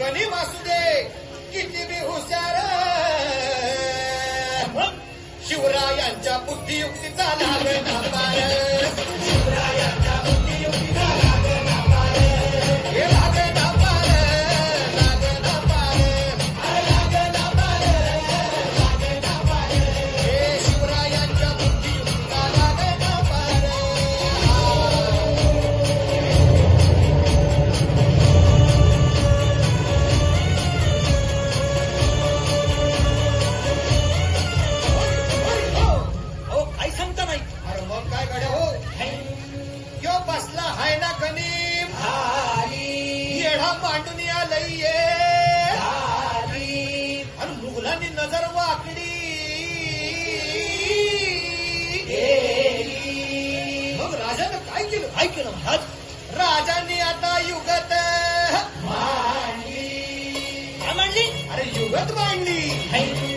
गणी वासुदे किती बी हुशार. शिवरायांच्या बुद्धियुक्तीचा लागला मांडून आलंय ये आणि मुघलांनी नजर वाकडी. मग राजानं काय केलं? काय केलं महाराज? राजांनी आता युगत काय मांडली? अरे युगत मांडली.